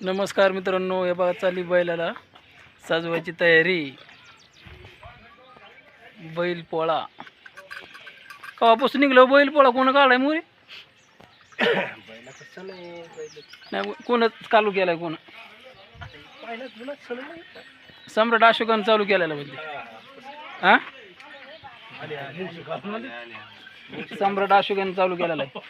नमस्कार मित्रांनो हे बघा चालली बैलाला. सजवायची तयारी. बैल पोळा. कवापासून निघलो हो बैल पोळा? कोण काढलाय मोरी? नाही कोणच चालू केलाय कोण? सम्राट अशोकानं चालू केलेला म्हणजे. हा? सम्राट अशोकानं चालू केलेला आहे.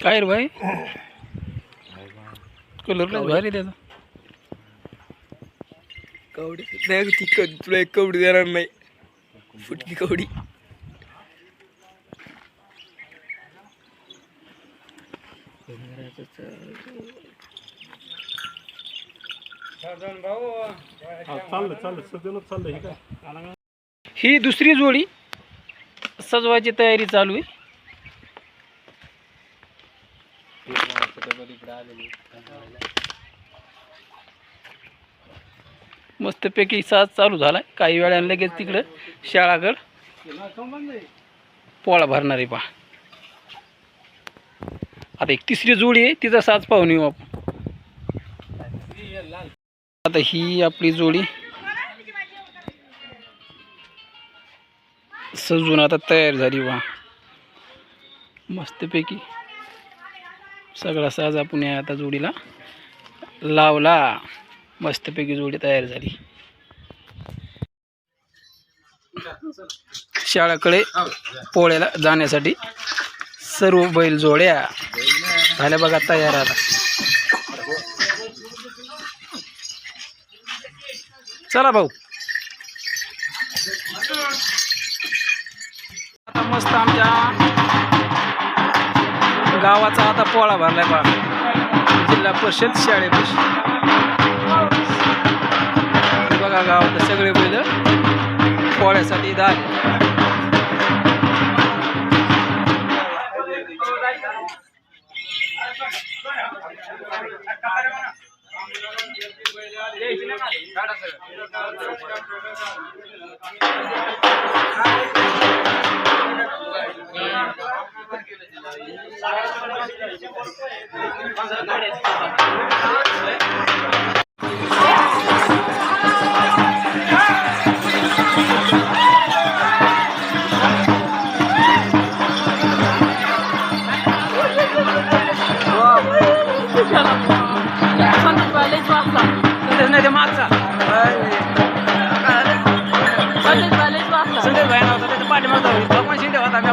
काय रे भाई कलर भारी त्याचा कवडी नाही ती क- तुला एक कवडी देणार नाही फुटकी कवडी ही दुसरी जोडी सजवायची तयारी चालू आहे. मस्तपैकी साज चालू झालाय. काही वेळाने लगेच तिकडं शाळाकड पोळा भरणार आहे पहा. आता एक तिसरी जोडी आहे तिचा साज पाहून येऊ आपण. आता ही आपली जोडी. सजून आता तयार झाली वा मस्तपैकी. सगळा साज आपण या आता जोडीला लावला. मस्तपैकी जोडी तयार झाली. शाळाकडे पोळ्याला जाण्यासाठी सर्व बैल जोड्या. झाल्या बघा तयार आता. चला भाऊ. आता मस्त आमच्या गावाचा आता पोळा भरलाय बा जिल्हा परिषद शाळेपाशी. बघा गावात सगळे बैल पोळ्यासाठी दार नाही संदेश भाई नव्हता त्याच्या पाठीमागचा होता भगवान शिंदे होता त्या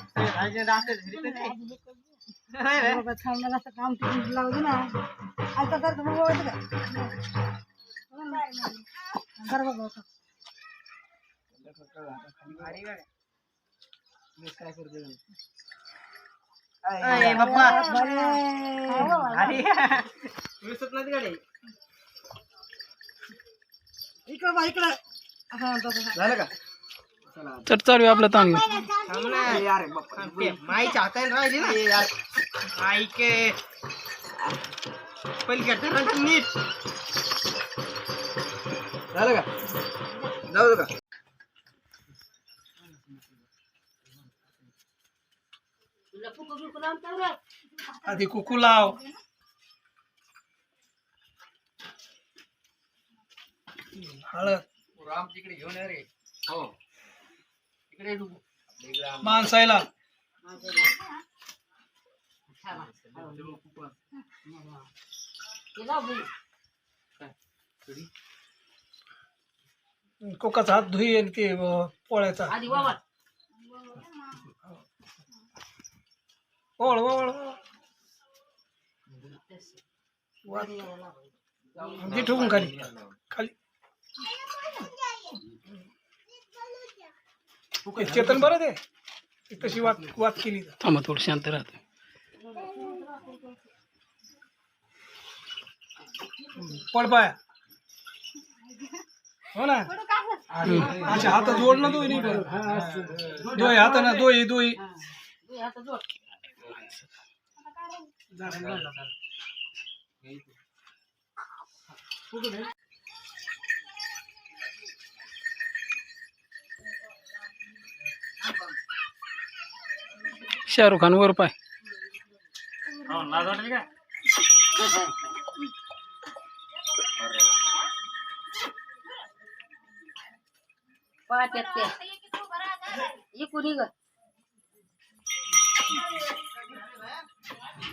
काम लावू ना. आता तर तुम्ही बघायचं का बरं बघा होतं. बरे. इकडं बा इकडं. हा तसं झालं का? चट चालू आपलं ताण माईच्या हाताने राहिली ना यार माईके पलीकडे नीट झालं का? जाऊ का? आधी कुकू लाव. हळद. राम तिकडे घेऊन ये रे. हो. माणसायला. कोकाचा हात धुई ते अं, पोळ्याचा. ओळ ओळ ठेवून खाली. खाली. चेतन बरं ते ते तशी वाद वाद केली. थांबा थोडं शांत राहतो. पडपाया हो ना? अशा हात जोड ना दोन्ही पण. दोय हात ना दोई दोई शाहरुख खान वर पाय.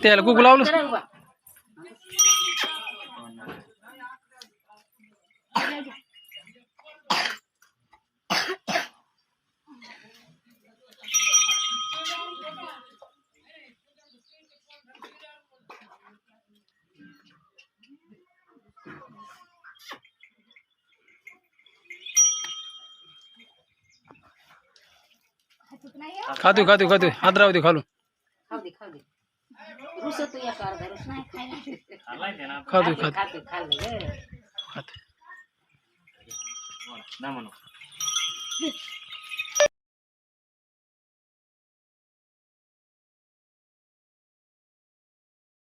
त्याला कुकू लावलं खातो खातो खातो हात राहू दे खालून. खाऊ दे खाऊ दे. रुस तू या अर्धा रुस नाही खायला खातो खातो खाते खाल्लं ग. खातो ना म्हणू.